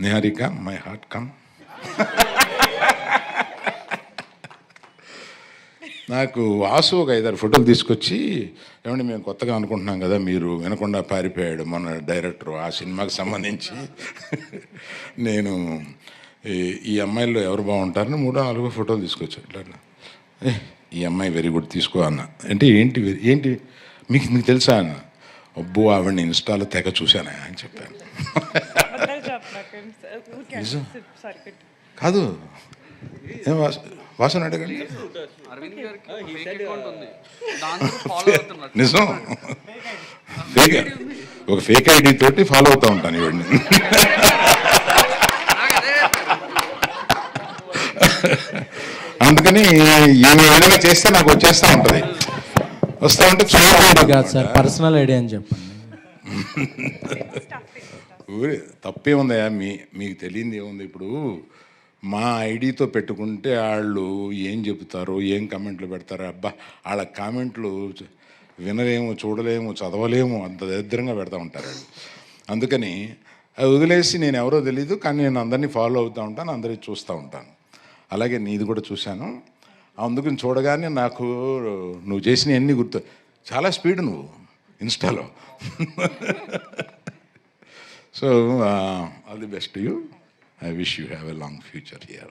Niharika my heart come నాకు వాసు ఒక ఐదారు ఫోటోలు తీసుకొచ్చి ఏమంటే మేము కొత్తగా అనుకుంటున్నాం కదా మీరు వినకుండా పారిపోయాడు మన డైరెక్టర్ ఆ సినిమాకి సంబంధించి. నేను ఈ- ఈ అమ్మాయిల్లో ఎవరు బాగుంటారని మూడో నాలుగో ఫోటోలు తీసుకొచ్చాను. ఇట్లా ఏ, ఈ అమ్మాయి వెరీ గుడ్ తీసుకో అన్న. అంటే ఏంటి ఏంటి మీకు మీకు తెలుసా అన్న? అబ్బో ఆవిడని ఇన్స్టాలో తెగ చూశాను అని చెప్పాను. నిజం. సారీ కట్ కాదు. ఏం వాసు వాసన అడగండి. ఫాలో అవుతున్నారు. నిజం. ఫేక్ ఒక ఫేక్ ఐడి తోటి ఫాలో అవుతా ఉంటాను ఇవన్నీ అందుకని ఈమె ఏదైనా చేస్తే నాకు వచ్చేస్తా ఉంటది. వస్తా ఉంటే పర్సనల్ ఐడి అని చెప్పండి. ఊరే తప్పే ఉందయా మీ మీకు తెలియంది ఏముంది? ఇప్పుడు మా ఐడితో పెట్టుకుంటే వాళ్ళు ఏం చెబుతారు ఏం కమెంట్లు పెడతారు అబ్బా వాళ్ళ కామెంట్లు వినలేము చూడలేము చదవలేము అంత దరిద్రంగా పెడతా ఉంటారు వాళ్ళు అందుకని అది వదిలేసి నేను ఎవరో తెలియదు కానీ నేను అందరినీ ఫాలో అవుతూ ఉంటాను అందరినీ చూస్తూ ఉంటాను. అలాగే నీది కూడా చూశాను. అందుకని చూడగానే నాకు నువ్వు చేసిన అన్ని గుర్తు చాలా స్పీడ్ నువ్వు ఇన్స్టాలో. So, uh, all the best to you. I wish you have a long future here.